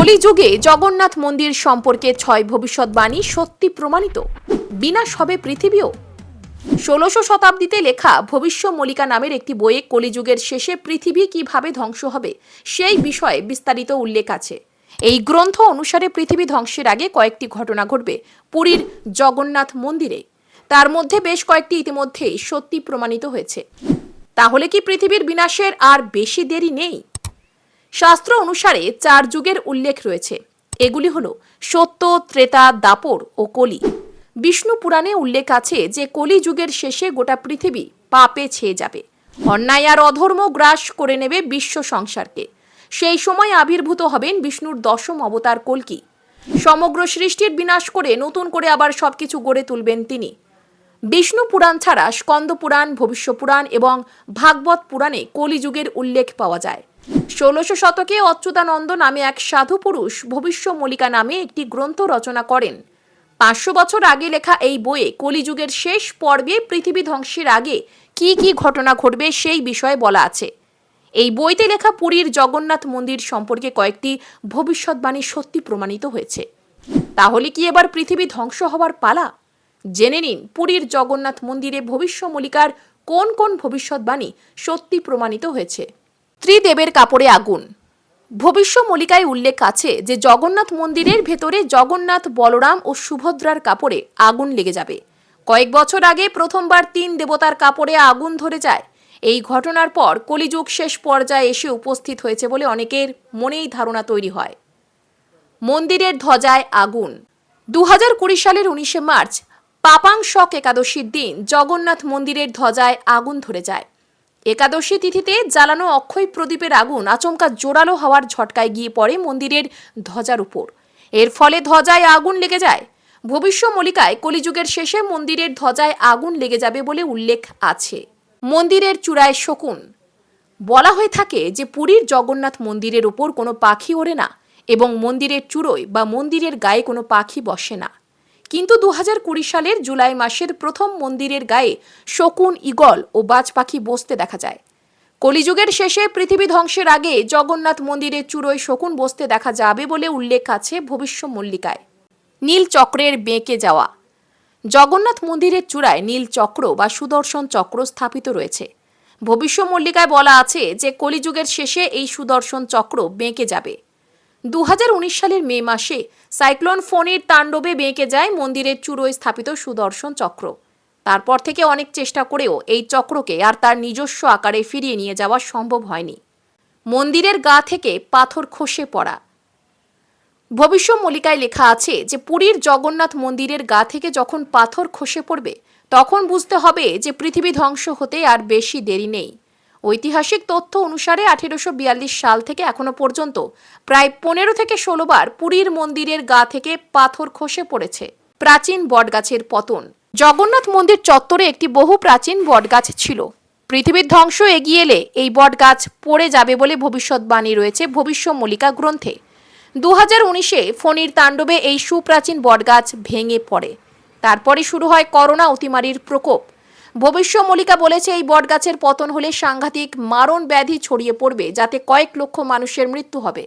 কলিযুগে জগন্নাথ মন্দির সম্পর্কে ছয় ভবিষ্যৎবাণী সত্যি প্রমাণিত। বিনাশ হবে পৃথিবীও। ষোলোশো শতাব্দীতে লেখা ভবিষ্য মলিকা নামের একটি বইয়ে কলিযুগের শেষে পৃথিবী কীভাবে ধ্বংস হবে, সেই বিষয়ে বিস্তারিত উল্লেখ আছে। এই গ্রন্থ অনুসারে পৃথিবী ধ্বংসের আগে কয়েকটি ঘটনা ঘটবে পুরীর জগন্নাথ মন্দিরে। তার মধ্যে বেশ কয়েকটি ইতিমধ্যেই সত্যি প্রমাণিত হয়েছে। তাহলে কি পৃথিবীর বিনাশের আর বেশি দেরি নেই? শাস্ত্র অনুসারে চার যুগের উল্লেখ রয়েছে। এগুলি হল সত্য, ত্রেতা, দাপর ও কলি। বিষ্ণু পুরাণে উল্লেখ আছে যে কলি যুগের শেষে গোটা পৃথিবী পাপে ছেয়ে যাবে। অন্যায় আর অধর্ম গ্রাস করে নেবে বিশ্ব সংসারকে। সেই সময় আবির্ভূত হবেন বিষ্ণুর দশম অবতার কলকি। সমগ্র সৃষ্টির বিনাশ করে নতুন করে আবার সবকিছু গড়ে তুলবেন তিনি। বিষ্ণু পুরাণ ছাড়া স্কন্দ পুরাণ, ভবিষ্য পুরাণ এবং ভাগবত পুরাণে কলিযুগের উল্লেখ পাওয়া যায়। ষোলশো শতকে অচ্যুতানন্দ নামে এক সাধু পুরুষ ভবিষ্য মলিকা নামে একটি গ্রন্থ রচনা করেন। পাঁচশো বছর আগে লেখা এই বইয়ে কলিযুগের শেষ পর্বে পৃথিবী ধ্বংসের আগে কি কি ঘটনা ঘটবে সেই বিষয়ে বলা আছে। এই বইতে লেখা পুরীর জগন্নাথ মন্দির সম্পর্কে কয়েকটি ভবিষ্যৎবাণী সত্যি প্রমাণিত হয়েছে। তাহলে কি এবার পৃথিবী ধ্বংস হওয়ার পালা? জেনে নিন পুরীর জগন্নাথ মন্দিরে ভবিষ্য মলিকার কোন কোন ভবিষ্যৎবাণী সত্যি প্রমাণিত হয়েছে। ত্রিদেবের কাপড়ে আগুন। ভবিষ্য মলিকায় উল্লেখ আছে যে, জগন্নাথ মন্দিরের ভেতরে জগন্নাথ, বলরাম ও সুভদ্রার কাপড়ে আগুন লেগে যাবে। কয়েক বছর আগে প্রথমবার তিন দেবতার কাপড়ে আগুন ধরে যায়। এই ঘটনার পর কলিযুগ শেষ পর্যায়ে এসে উপস্থিত হয়েছে বলে অনেকের মনেই ধারণা তৈরি হয়। মন্দিরের ধ্বজায় আগুন। দু হাজার কুড়ি সালের উনিশে মার্চ, পাপাংশক একাদশীর দিন জগন্নাথ মন্দিরের ধ্বজায় আগুন ধরে যায়। একাদশী তিথিতে জ্বালানো অক্ষয় প্রদীপের আগুন আচমকা জোরালো হওয়ার ঝটকায় গিয়ে পড়ে মন্দিরের ধ্বজার উপর। এর ফলে ধ্বজায় আগুন লেগে যায়। ভবিষ্য মলিকায় কলিযুগের শেষে মন্দিরের ধ্বজায় আগুন লেগে যাবে বলে উল্লেখ আছে। মন্দিরের চূড়ায় শকুন। বলা হয়ে থাকে যে পুরীর জগন্নাথ মন্দিরের উপর কোনো পাখি ওড়ে না এবং মন্দিরের চূড়োয় বা মন্দিরের গায়ে কোনো পাখি বসে না। কিন্তু দু হাজার কুড়ি সালের জুলাই মাসের প্রথম মন্দিরের গায়ে শকুন ইগল ও বাজ পাখি বসতে দেখা যায়। কলিযুগের শেষে পৃথিবী ধ্বংসের আগে জগন্নাথ মন্দিরের চূড়োয় শকুন বসতে দেখা যাবে বলে উল্লেখ আছে ভবিষ্য মল্লিকায় নীল চক্রের বেঁকে যাওয়া। জগন্নাথ মন্দিরের চূড়ায় নীল চক্র বা সুদর্শন চক্র স্থাপিত রয়েছে। ভবিষ্য মল্লিকায় বলা আছে যে কলিযুগের শেষে এই সুদর্শন চক্র বেঁকে যাবে। উনিশ সালের মে মাসে সাইক্লোন ফোনের তাণ্ডবে বেঁকে যায় মন্দিরের চূড়োয় স্থাপিত সুদর্শন চক্র। তারপর থেকে অনেক চেষ্টা করেও এই চক্রকে আর তার নিজস্ব আকারে ফিরিয়ে নিয়ে যাওয়া সম্ভব হয়নি। মন্দিরের গা থেকে পাথর খসে পড়া। ভবিষ্য মলিকায় লেখা আছে যে পুরীর জগন্নাথ মন্দিরের গা থেকে যখন পাথর খসে পড়বে, তখন বুঝতে হবে যে পৃথিবী ধ্বংস হতে আর বেশি দেরি নেই। ঐতিহাসিক তথ্য অনুসারে আঠেরোশো বিয়াল্লিশ সাল থেকে এখনও পর্যন্ত প্রায় পনেরো থেকে ষোলো বার পুরীর মন্দিরের গা থেকে পাথর খসে পড়েছে। প্রাচীন বটগাছের পতন। জগন্নাথ মন্দির চত্বরে একটি বহু প্রাচীন বটগাছ ছিল। পৃথিবীর ধ্বংস এগিয়ে এলে এই বটগাছ পড়ে যাবে বলে ভবিষ্যৎবাণী রয়েছে ভবিষ্য মলিকা গ্রন্থে। দু হাজার উনিশে ফণির তাণ্ডবে এই সুপ্রাচীন বটগাছ ভেঙে পড়ে। তারপরে শুরু হয় করোনা অতিমারির প্রকোপ। ভবিষ্য মলিকা বলেছে, এই বটগাছের পতন হলে সাংঘাতিক মারণ ব্যাধি ছড়িয়ে পড়বে, যাতে কয়েক লক্ষ মানুষের মৃত্যু হবে।